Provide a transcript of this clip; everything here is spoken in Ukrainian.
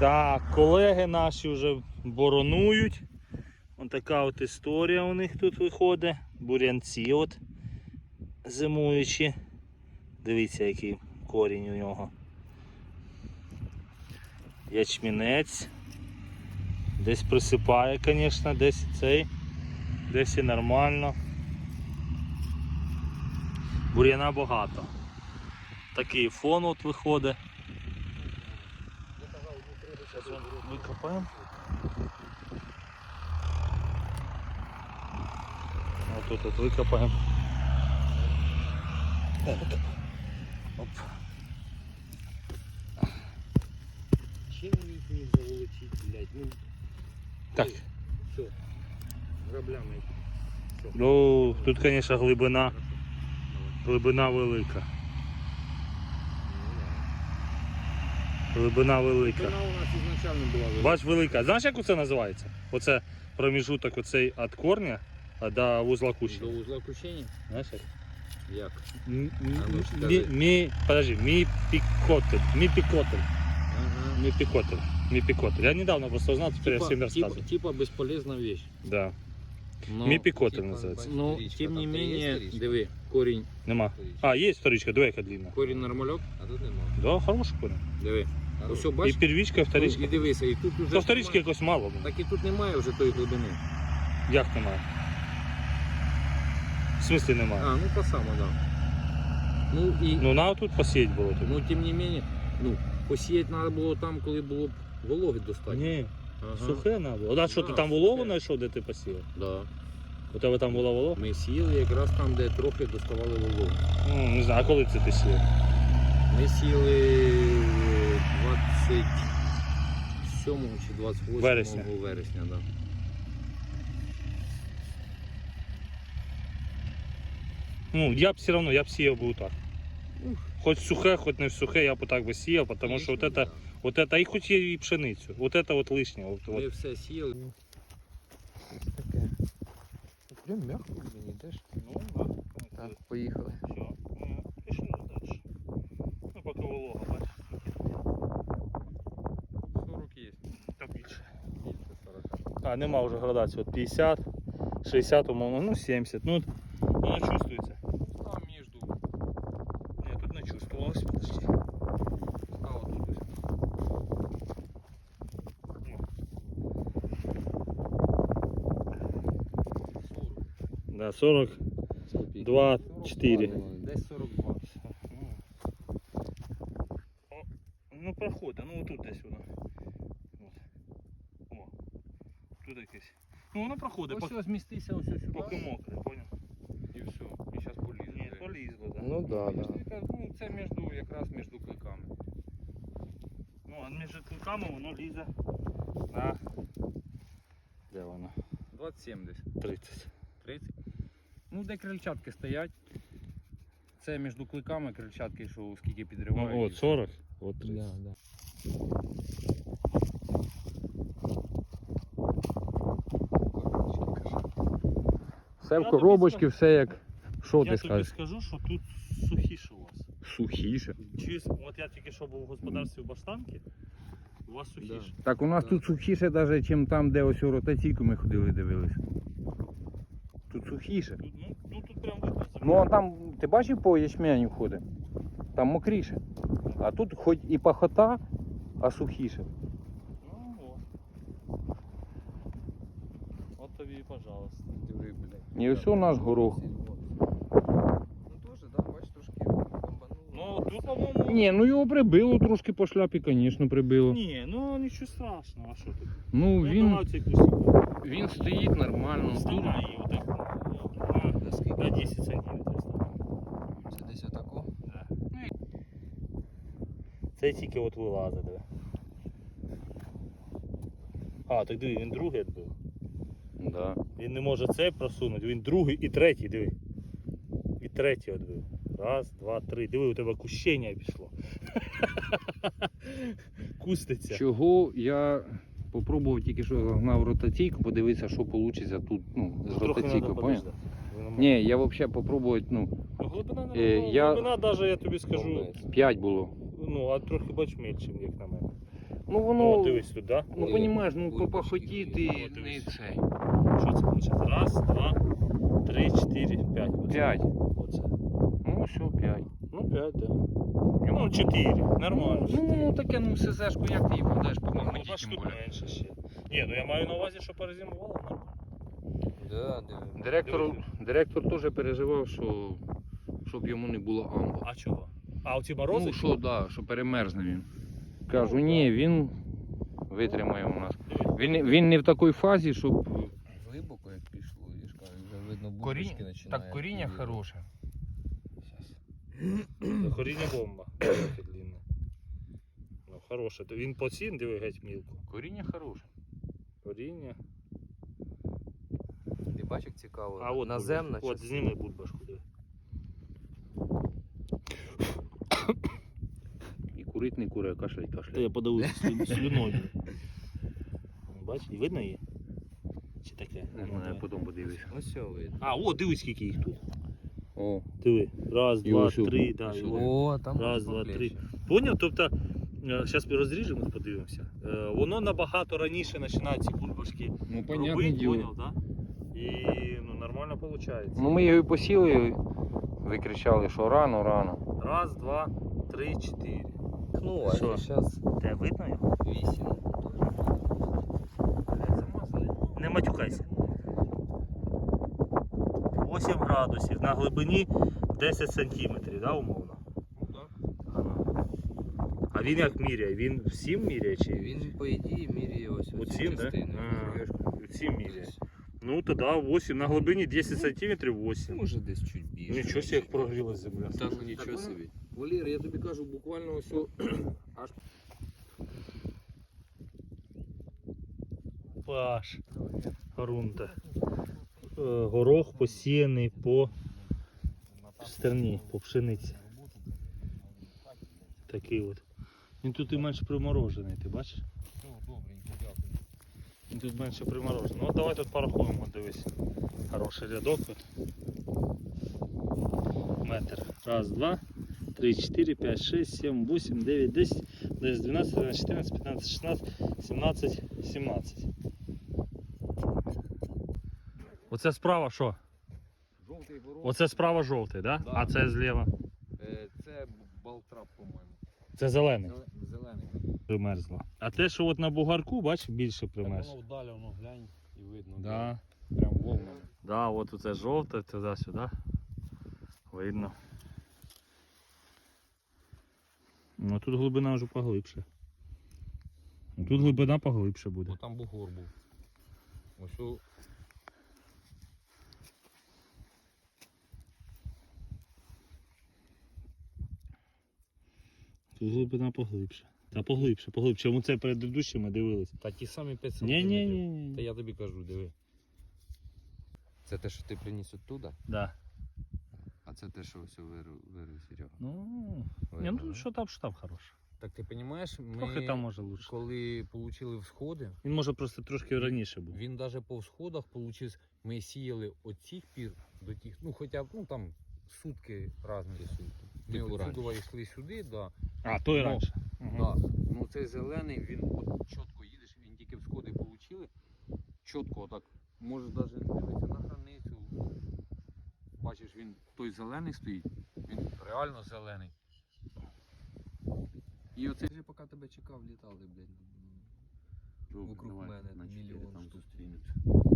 Так, колеги наші вже боронують. Ось така от історія у них тут виходить. Бурянці от зимуючі. Дивіться, який корінь у нього. Ячмінець. Десь присипає, звісно, десь цей, десь і нормально. Бур'яна багато. Такий фон от виходить. Зараз викопаємо. Отут от викопаємо. Оп. Чем они их не заволочить, блядь? Ну, Так. все. Граблями. Ну, тут, звісно, глибина, глибина велика. Глибина велика. Вона у нас изначально була велика. Бач, велика. Знаєш, як це називається? Оце проміжуток оцей від корня до вузла кущі. До узла кущення? Знаєш як? Як? М- А ну, скажи. Мі, мі, подожди, мі пікотель. Мі пікотель. Ага. Мі пікотель. Мі пікотель. Я недавно просто узнал, теперь я всем типа, типа бесполезная вещь. Да. Но, Міпікотель називається. но тем не менее, диви, корінь, Нема. А, є вторичка, диви, яка длинна. корінь нормальок, А тут нема. Да, хороший корінь. диви. Ось І бачиш, первічка, і вторичка. і дивися, і тут уже То вторички немає- якось мало. було. Так і тут немає вже тої глибини. Як немає? В смислі немає? А, ну та сама, да. Ну і Ну на тут посіять було тут. ну, тим не менее, ну, посіяти треба було там, коли було б вологи достатньо. Ні, Ага. сухе треба було. А що ти Да, там вологу сухе. знайшов, де ти посіяв? Да. У тебе там була волога? Ми сіяли якраз там, де трохи доставали вологу. Ну, не знаю, а коли це ти сіяв? Ми сіли 27 чи 28 Вересня. вересня да. Ну, я б все одно, я б сіяв би так. Ух. Хоч сухе, хоч не сухе, я б так би сіяв, тому що от это, от это, і хоч є і пшеницю, от это от лишнє. От, Ми от. все сіяли. Прям м'яко мені йдеш. Ну, да. Так, поїхали. Все, пішли далі. Ну, поки волога, бачиш. 40 є. Та більше. Більше 40. А, нема вже градації. От 50, 60, умовно, ну 70. Ну, Да, 40. Скільки? Два, 42, чотири. Десь 42. О, Ну, проходить, ну отут десь воно. От. О, тут якесь. Ну воно проходить, Ось поки, ось змістися ось сюди. поки мокре, поняв? І все. І зараз полізли. Ні, полізло, так. Ну да, Я да. ж тобі кажу, ну це між, якраз між кликами. Ну, а між кликами воно лізе на. Де воно? 27 десь. 30. 30. Ну, де крильчатки стоять. Це між кликами крильчатки, що скільки підривають. Ну, от 40, от 30. Да, да. Все в коробочці, все як. Що я ти тобі скажеш? скажу, що тут сухіше у вас. Сухіше. Чист, от я тільки що був в господарстві в Баштанки, у вас сухіше. Так у нас тут сухіше, навіть, ніж там, де ось у ротаційку ми ходили дивилися. Тут сухіше. Тут, ну, тут, тут прям видно Ну а там, ти бачив по ячменю ходить? Там мокріше. А тут хоч і пахота, а сухіше. Ну, от. От тобі і пожалуйста. Диви, блядь. І ось у наш горох. Ну теж, да, бач, трошки бомбануло. Ну, тут, по-моєму... Ні, ну його прибило трошки по шляпі, звісно, прибило. Ні, ну нічого страшного, а що тут? Ну Ну, він, давай цей кусок. він стоїть нормально. Вставляй її отак. На, На скільки? на 10 сантиметрів. Це десь отако. Да. Це тільки от вилазить, диви. А, так диви, він другий відбив. Да. Він не може цей просунути, він другий і третій, диви. І третій відбив. Раз, два, три. Диви, у тебе кущення пішло. Куститься. Чого я попробував тільки що загнав ротаційку, подивитися, що вийде тут ну, з ротаційкою, треба поняв? Ні, я взагалі попробувати, ну, Ну, Глибина, не Е, ну, я- глибина навіть, я тобі скажу, 5 було. ну, а трохи бач менше, як на мене. Ну воно. О, дивись тут, да? Ну понімаєш, ну ой, по- бачиш, не цей. Що це виходить? Раз, два, три, чотири, п'ять. П'ять. Оце. Ну все, п'ять. Ну, п'ять, так. Да. Ну, чотири. Нормально. Ну, ну таке, ну СЗшку, як ти її продаєш по Ну, більше. менше ще. Ні, ну я маю на увазі, що перезимувало нормально. Да, диви. Директор, директор теж переживав, що щоб йому не було амба. А чого? А оці морози? Ну що, да, що перемерзне він. Кажу, ні, він витримає у нас. Він, він не в такій фазі, щоб. Глибоко як пішло, я ж кажу, вже видно Корінь, бубочки так коріння хороше. Та Коріння бомба. Длинне. Ну, хороше. То Він по цін, диви геть мілко. Коріння хороше. Коріння. Ти бачиш, як цікаво. А от наземна. От зніми бульбашку, диви. І курить не куре, а кашляй, Та кашляй. я подивився слю- слюною. Бач, і видно її? Чи таке? Не Ну, знаю, потім подивися. Ось все видно. А, о, дивись, скільки їх тут. О, Диви. Раз, І два, три, да, ось і. О, там Раз, два, три. Поняв? Тобто, зараз розріжемо, подивимося. Е, Воно набагато раніше починає ці бульбашки ну понятне робити, діло. поняв, да? І ну, нормально виходить. Ну ми його і посіли, викричали, що рано, рано. Раз, два, три, чотири. Ну, а Що? зараз Те видно його? 8. Не матюкайся. 8 градусів на глибині 10 сантиметрів, да, умовно? Ага. А він як міряє? Він всім міряє чи Він, по ідеї, міряє ось оцю сім, да? частину. Всім міряє? Ну тоді 8 на глибині 10 сантиметрів 8. Може десь чуть більше. Нічого собі, як прогрілась земля. Так, ну, нічого собі. Валір, я тобі кажу, буквально ось аж Паш. Грунта. Е, горох посіяний по стерні, по пшениці. Такий от. Він тут і менш приморожений, ти бачиш? Він тут менше приморожений. Ну давай тут порахуємо, дивись. Хороший рядок. От. Метр. Раз, два, три, чотири, п'ять, шість, сім, вісім, дев'ять, десять, десять, дванадцять, 14, 15, 16, 17, 17. Оце справа що? Жовтий горох. Оце справа жовтий, да? Да. А це зліва. Е, Це балтрап, по-моєму. Це зелений. Зеле- Зелений. Примерзло. А те, що от на бугарку, бач, більше Так примерзло. воно вдалі, воно глянь і видно. Да. Прям волнами. Да, от оце жовте, туди-сюди. Видно. Ну тут глибина вже поглибше. Ну, Тут глибина поглибше буде. Бо там бугор був. Ось у Тут глибина поглибше. Та поглибше, поглибше. Чому це предыдущий ми дивились? Та ті самі 5 Ні, сантиметрів. ні, ні, ні. Та я тобі кажу, диви. Це те, що ти приніс оттуда, Да. а це те, що все вирив, вирив Серега. Ну, ні, ну що там, що там хороше. Так ти розумієш, ми Трохи там може лучше. коли отримали всходи, Він може просто трошки раніше був. він навіть по всходах получив, ми сіяли от цих пір до тих, ну хоча б ну там сутки різні сутки. Ми Типу йшли сюди, да. А, той Ну, раніше. Да. Ну цей зелений, він от чітко їдеш, він тільки всходи отримали. Чітко отак. Можеш навіть дивитися на границю. Бачиш, він той зелений стоїть, він реально зелений. І оце Ти вже поки тебе чекав, літали, блядь. Вокруг мене мільйон штук.